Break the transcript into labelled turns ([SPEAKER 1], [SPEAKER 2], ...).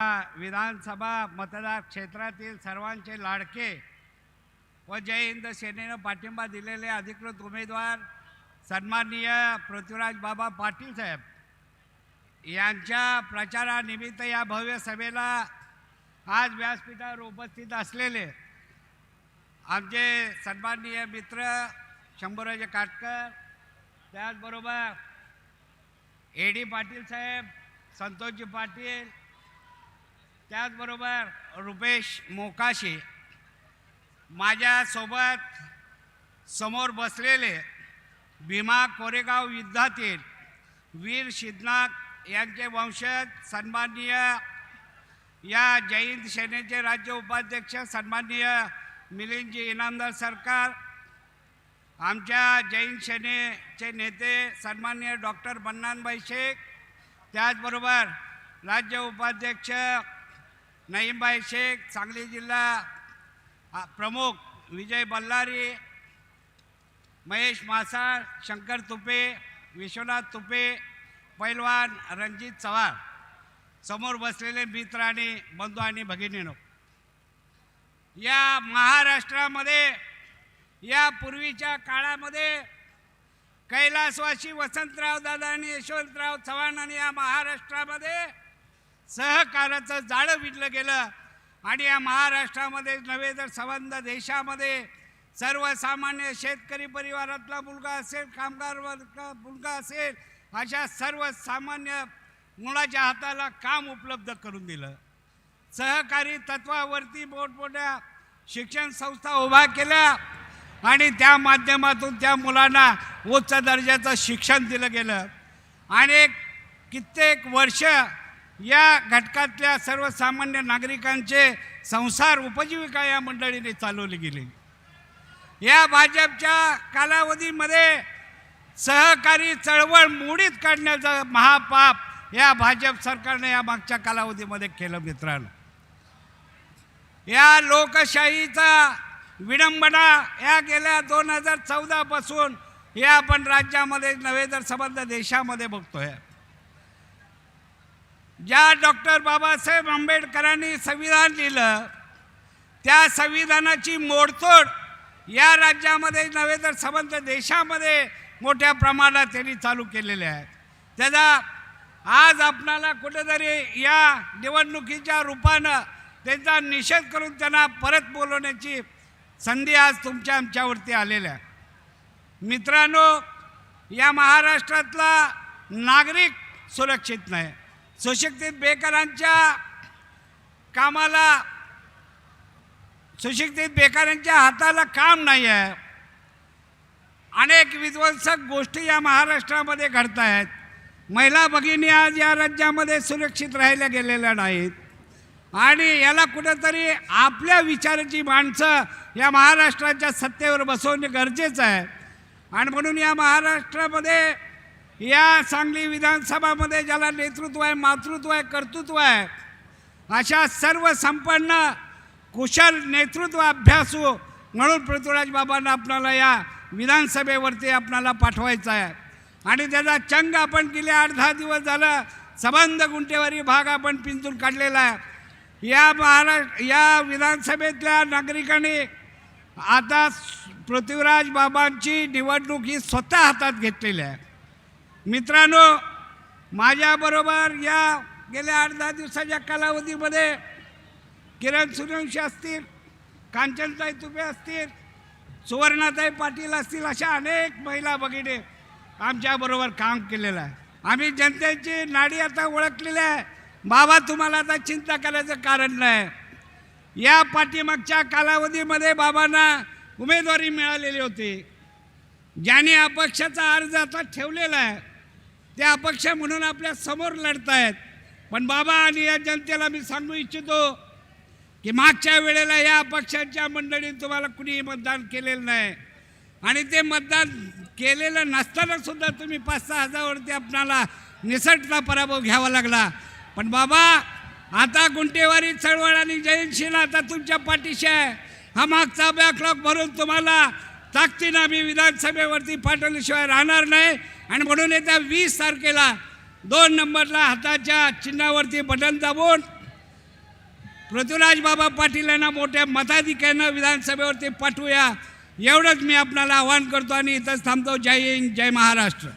[SPEAKER 1] विधानसभा मतदार क्षेत्रातील सर्वांचे लाडके व जय हिंद सेनेनं पाठिंबा दिलेले अधिकृत उमेदवार सन्माननीय पृथ्वीराज बाबा पाटील साहेब. यांच्या प्रचारानिमित्त या भव्य सभेला आज व्यासपीठावर उपस्थित असलेले आमचे सन्माननीय मित्र शंभूराजे काटकर त्याचबरोबर ए डी पाटील साहेब संतोषजी पाटील त्याचबरोबर रुपेश मोकाशे माझ्यासोबत समोर बसलेले भीमा कोरेगाव युद्धातील वीर सिद्धनाथ यांचे वंशज सन्माननीय या जैन सेनेचे राज्य उपाध्यक्ष सन्माननीय मिलिंदजी इनामदार सरकार आमच्या जैन सेनेचे नेते सन्माननीय डॉक्टर बन्नानबाई शेख त्याचबरोबर राज्य उपाध्यक्ष नईमबाई शेख सांगली जिल्हा प्रमुख विजय बल्लारी महेश मासाळ शंकर तुपे विश्वनाथ तुपे पैलवान रणजित चव्हाण समोर बसलेले मित्र आणि बंधू आणि भगिनीनो. या महाराष्ट्रामध्ये या पूर्वीच्या काळामध्ये कैलासवासी वसंतराव दादा आणि यशवंतराव चव्हाण या महाराष्ट्रामध्ये सहकाराचं जाळं विणलं गेलं. आणि या महाराष्ट्रामध्ये नव्हे तर संबंध देशामध्ये सर्वसामान्य शेतकरी परिवारातला मुलगा असेल कामगार वर्ग मुलगा असेल अशा सर्वसामान्य मुलाच्या हाताला काम उपलब्ध करून दिलं. सहकारी तत्वावरती मोठमोठ्या शिक्षण संस्था उभा केल्या आणि त्या माध्यमातून त्या मुलांना उच्च दर्जाचं शिक्षण दिलं गेलं. आणि कित्येक वर्ष या घटकातल्या सर्वसामान्य नागरिकांचे संसार उपजीविका या मंडळीने चालवली गेली. या भाजपच्या कालावधीमध्ये सहकारी चळवळ मोडीत काढण्याचं महापाप या भाजप सरकारने या मागच्या कालावधीमध्ये केलं मित्रांनो. या लोकशाहीचा विडंबना या गेल्या दोन हजार चौदापासून हे या आपण राज्यामध्ये नव्हे तर संबंध देशामध्ये बघतोय. ज्या डॉक्टर बाबासाहेब आंबेडकरांनी संविधान लिहिलं त्या संविधानाची मोडतोड या राज्यामध्ये नव्हे तर संबंध देशामध्ये मोठ्या प्रमाणात त्यांनी चालू केलेले आहेत. त्याचा आज आपणाला कुठेतरी या निवडणुकीच्या रूपानं त्यांचा निषेध करून त्यांना परत बोलवण्याची संधी आज तुमच्या आमच्यावरती आलेल्या आहे. मित्रांनो या महाराष्ट्रातला नागरिक सुरक्षित नाही. सुशिक्षित बेकारांच्या कामाला सुशिक्षित बेकारांच्या हाताला काम नाही आहे अनेक विध्वंसक गोष्टी या महाराष्ट्रामध्ये घडत आहेत महिला भगिनी आज या राज्यामध्ये सुरक्षित राहिल्या गेलेल्या नाहीत. आणि याला कुठंतरी आपल्या विचाराची माणसं या महाराष्ट्राच्या सत्तेवर बसवणे गरजेचं आहे. आणि म्हणून या महाराष्ट्रामध्ये या सांगली विधानसभामध्ये ज्याला नेतृत्व आहे मातृत्व आहे कर्तृत्व आहे अशा सर्व संपन्न कुशल नेतृत्व अभ्यासू म्हणून पृथ्वीराज बाबांना आपल्याला या विधानसभेवरती आपल्याला पाठवायचं आहे. आणि त्याचा चंग आपण गेले आठ दहा दिवस झालं सबंध गुंठेवारी भाग आपण पिंजून काढलेला आहे. या महाराष्ट्र या विधानसभेतल्या नागरिकांनी आता पृथ्वीराज बाबांची निवडणूक ही स्वतः हातात घेतलेली आहे. मित्रांनो माझ्याबरोबर या गेल्या आठ दहा दिवसाच्या कालावधीमध्ये किरण सूर्यवंशी असतील कांचनताई तुपे असतील सुवर्णाताई पाटील असतील अशा अनेक महिला भगिनी आमच्याबरोबर काम केलेलं आहे. आम्ही जनतेची नाडी आता ओळखलेली आहे. बाबा तुम्हाला आता चिंता करायचं कारण नाही. या पाठीमागच्या कालावधीमध्ये बाबांना उमेदवारी मिळालेली होती. ज्याने अपक्षाचा अर्ज आता ठेवलेला आहे ते अपक्ष म्हणून आपल्यासमोर लढतायत. पण बाबा आणि या जनतेला मी सांगू इच्छितो की मागच्या वेळेला या अपक्षांच्या मंडळीत तुम्हाला कुणीही मतदान केलेलं नाही. आणि ते मतदान केलेलं नसताना सुद्धा तुम्ही पाच सहा हजारवरती आपणाला निसटला पराभव घ्यावा लागला. पण बाबा आता गुंटेवारी चळवळ आणि जयंतशील आता तुमच्या पाठीशी आहे. हा मागचा बॅकलॉग भरून तुम्हाला ताकदीनं आम्ही विधानसभेवरती पाठवल्याशिवाय राहणार नाही. आणि म्हणून येत्या वीस तारखेला दोन नंबरला हाताच्या चिन्हावरती बटन दाबून पृथ्वीराज बाबा पाटील यांना मोठ्या मताधिक्यानं विधानसभेवरती पाठवूया. एवढंच मी आपणाला आवाहन करतो आणि इथंच थांबतो. जय हिंद जय महाराष्ट्र.